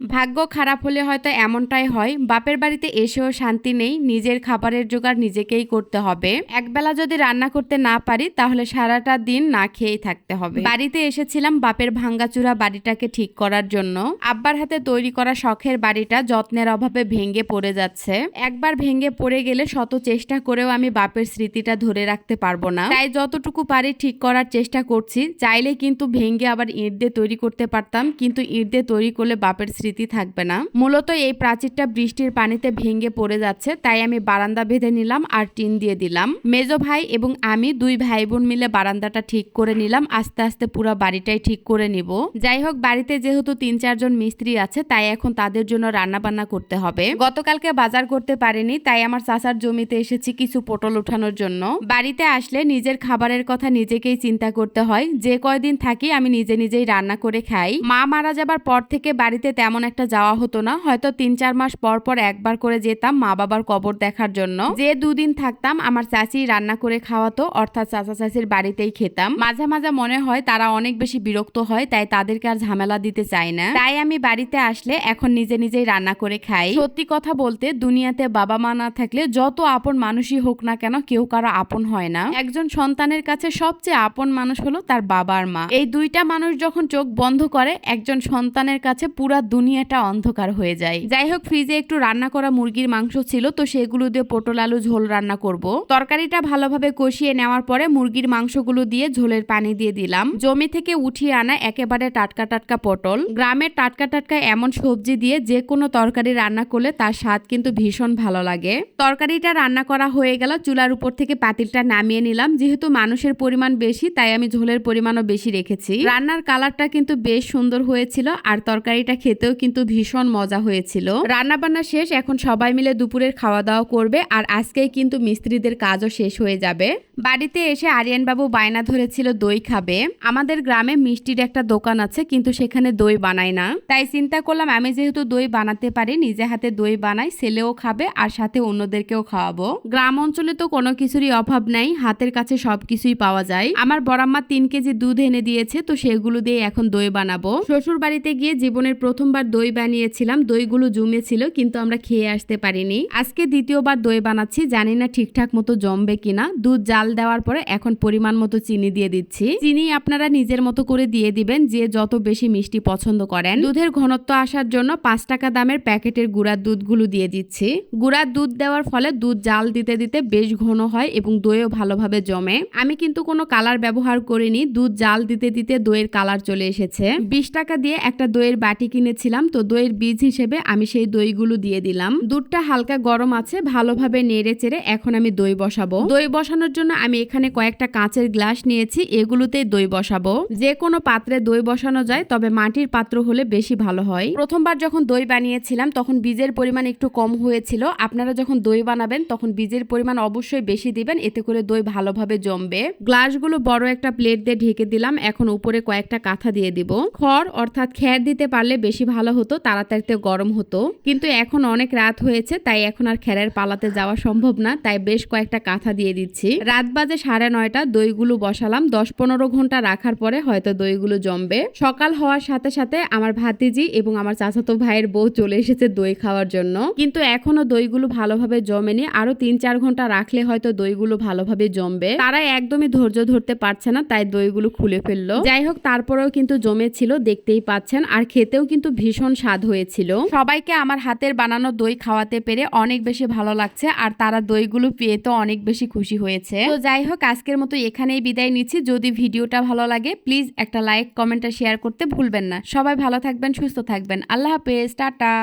ভাগ্য খারাপ হলে হয়তো এমনটাই হয়। বাপের বাড়িতে এসেও শান্তি নেই। নিজের খাবারের জোগাড় নিজেকেই করতে হবে। একবেলা যদি রান্না করতে না পারি, তাহলে সারাটা দিন না খেয়েই থাকতে হবে। বাড়িতে এসেছিলাম বাপের ভাঙ্গাচুরা বাড়িটাকে ঠিক করার জন্য। আব্বার হাতে তৈরি করা শখের বাড়িটা যত্নের অভাবে ভেঙে পড়ে যাচ্ছে। একবার ভেঙে পড়ে গেলে শত চেষ্টা করেও আমি বাপের স্মৃতিটা ধরে রাখতে পারব না। তাই যতটুকু পারি ঠিক করার চেষ্টা করছি। চাইলে কিন্তু ভেঙে আবার ইট দিয়ে তৈরি করতে পারতাম, কিন্তু ইট দিয়ে তৈরি করলে বাপের স্মৃতি থাকবে না। মূলত এই প্রাচীরটা বৃষ্টির পানিতে ভেঙে পড়ে যাচ্ছে, তাই আমি বারান্দা বেঁধে নিলাম আর টিন দিয়ে দিলাম। মেজো ভাই এবং আমি দুই ভাই বোন মিলে বারান্দাটা ঠিক করে নিলাম, আস্তে আস্তে পুরো বাড়িটাই ঠিক করে নিব। যাই হোক, বাড়িতে যেহেতু তিন চারজন মিস্ত্রি আছে, তাই এখন তাদের জন্য রান্না বান্না করতে হবে। গতকালকে বাজার করতে পারিনি, তাই আমার চাচার জমিতে এসেছি কিছু পটল উঠানোর জন্য। বাড়িতে আসলে নিজের খাবারের কথা নিজেকেই চিন্তা করতে হয়, যে কয়দিন থাকি আমি নিজে নিজেই রান্না করে খাই। মা মারা যাবার পর থেকে বাড়িতে তেমন একটা যাওয়া হতো না। হয়তো তিন চার মাস পর পর একবার করে যেতাম মা বাবার কবর দেখার জন্য। যে দুদিন থাকতাম, আমার চাচি রান্না করে খাওয়াতো, অর্থাৎ চাচা চাচির বাড়িতেই খেতাম। মাঝে মাঝে মনে হয় তারা অনেক বেশি বিরক্ত হয়, তাই তাদেরকে আর ঝামেলা দিতে চাই না। তাই আমি বাড়িতে আসলে এখন নিজে নিজেই রান্না করে খাই। সত্যি কথা বলতে, দুনিয়াতে বাবা মা না থাকলে যত আপন মানুষই হোক না কেন, কেউ কারও আপন হয় না। একজন সন্তানের কাছে সবচেয়ে আপন মানুষ হলো তার বাবার মা। এই দুইটা মানুষ যখন চোখ বন্ধ করে, একজন সন্তানের কাছে পুরা দুনিয়াটা অন্ধকার হয়ে যায়। যাই হোক ফ্রিজে একটু রান্না করা মুরগির মাংস ছিল, তো সেগুলো দিয়ে পটল আলু ঝোল রান্না করব। তরকারিটা ভালোভাবে কষিয়ে নেওয়ার পরে মুরগির মাংসগুলো দিয়ে ঝোলের পানি দিয়ে দিলাম। জমি থেকে উঠিয়ে আনা একেবারে টাটকা টাটকা পটল। গ্রামের টাটকা টাটকা এমন সবজি দিয়ে যে কোনো তরকারি রান্না করলে তার স্বাদ কিন্তু ভীষণ ভালো লাগে। তরকারিটা রান্না করা হয়ে গেল, চুলার উপর থেকে পাতিলটা নামিয়ে নিলাম। যেহেতু মানুষের পরিমাণ বেশি, তাই আমি ঝোলের পরিমাণও বেশি রেখেছি। রান্নার কালারটা কিন্তু বেশ সুন্দর হয়েছিল, আর তরকারিটা খেতেও কিন্তু ভীষণ মজা হয়েছিল। রান্না বান্না শেষ, এখন সবাই মিলে দুপুরের খাওয়া দাওয়া করবে আর আজকেই কিন্তু মিস্ত্রিদের কাজও শেষ হয়ে যাবে। বাড়িতে এসে আরিয়ান বাবু বায়না ধরেছিল দই খাবে। আমাদের গ্রামে মিষ্টির একটা দোকান আছে, কিন্তু সেখানে দই বানায় না। তাই চিন্তা করলাম, আমি যেহেতু দই বানাতে পারি, নিজে হাতে দই বানাই, ছেলেও খাবে আর সাথে অন্যদেরকেও খাওয়াবো। গ্রাম অঞ্চলে তো কোনো কিছুরই অভাব নাই, হাতের কাছে সবকিছুই পাওয়া যায়। আমার বড়াম্মা তিন কেজি দুধ এনে দিয়েছে, তো সেগুলো দিয়ে এখন দই বানাবো। শ্বশুর বাড়িতে গিয়ে জীবনের প্রথমবার দই বানিয়েছিলাম, দইগুলো জমেছিল কিন্তু আমরা খেয়ে আসতে পারিনি। আজকে দ্বিতীয়বার দই বানাচ্ছি, জানি না ঠিকঠাক মতো জমবে কিনা। দুধ জাল দেওয়ার পরে এখন পরিমাণ মতো চিনি দিয়ে দিচ্ছি। চিনি আপনারা নিজের মতো করে দিয়ে দিবেন, যে যত বেশি মিষ্টি পছন্দ করেন। দুধের ঘনত্ব আসার জন্য পাঁচ টাকা দামের প্যাকেটের গুঁড়ার দুধগুলো দিয়ে দিচ্ছি। গুঁড়ার দুধ দেওয়ার ফলে দুধ জাল দিতে দিতে বেশ ঘন হয় এবং দইও ভালোভাবে জমে। আমি কিন্তু কোনো কালার ব্যবহার করিনি, দুধ জাল দিতে দিতে দইয়ের কালার চলে এসেছে। বিশ টাকা দিয়ে একটা দইয়ের বাটি কিনেছিলাম তো দইয়ের বীজ হিসেবে আমি সেই দইগুলো দিয়ে দিলাম। দুধটা হালকা গরম আছে, ভালোভাবে নেড়ে চেড়ে এখন আমি দই বসাবো। দই বসানোর জন্য আমি এখানে কয়েকটা কাঁচের গ্লাস নিয়েছি এগুলোতেই দই বসাবো। যে কোনো পাত্রে দই বসানো যায়, তবে মাটির পাত্র হলে বেশি ভালো হয়। প্রথমবার যখন দই বানিয়েছিলাম, তখন বীজের পরিমাণ একটু কম হয়েছিল। আপনারা যখন দই বানাবেন, তখন বীজের পরিমাণ অবশ্যই বেশি দিবেন, এতে করে দই ভালোভাবে জমবে। গ্লাসগুলো বড় একটা প্লেট দিয়ে ঢেকে দিলাম, এখন উপরে কয়েকটা কাঁথা দিয়ে দিব। খড়, অর্থাৎ খ্যার দিতে পারলে বেশি ভালো হতো তাড়াতাড়িতে গরম হতো। কিন্তু এখন অনেক রাত হয়েছে, তাই এখন আর খ্যারের পালাতে যাওয়া সম্ভব না, তাই বেশ কয়েকটা কাঁথা দিয়ে দিচ্ছি। রাত বাজে সাড়ে নয়টা, দইগুলো বসালাম। দশ পনেরো ঘণ্টা রাখার পরে হয়তো দইগুলো জমবে। সকাল হওয়ার সাথে সাথে আমার ভাতিজি এবং আমার চাচাতো ভাইয়ের বউ চলে এসেছে দই খাওয়ার জন্য। কিন্তু এখনও দইগুলো ভালোভাবে জমেনি। আরও তিন চার ঘণ্টা রাখলে হয়তো দইগুলো ভালোভাবে জমবে। তারা একদমই ধৈর্য ধরতে পারছে না, তাই দইগুলো খুলে ফেলল। যাই হোক, তারপরেও কিন্তু জমেছিল, দেখতেই পাচ্ছেন। আর খেতেও কিন্তু ভীষণ স্বাদ হয়েছিল। সবাইকে আমার হাতের বানানো দই খাওয়াতে পেরে অনেক বেশি ভালো লাগছে আর তারা দইগুলো পেয়ে তো অনেক বেশি খুশি হয়েছে। তো যাই হোক, আজকের মতো এখানেই বিদায় নিচ্ছি। যদি ভিডিওটা ভালো লাগে, প্লিজ একটা লাইক, কমেন্ট আর শেয়ার করতে ভুলবেন না। সবাই ভালো থাকবেন, সুস্থ থাকবেন। আল্লাহ হাফেজ, টাটা।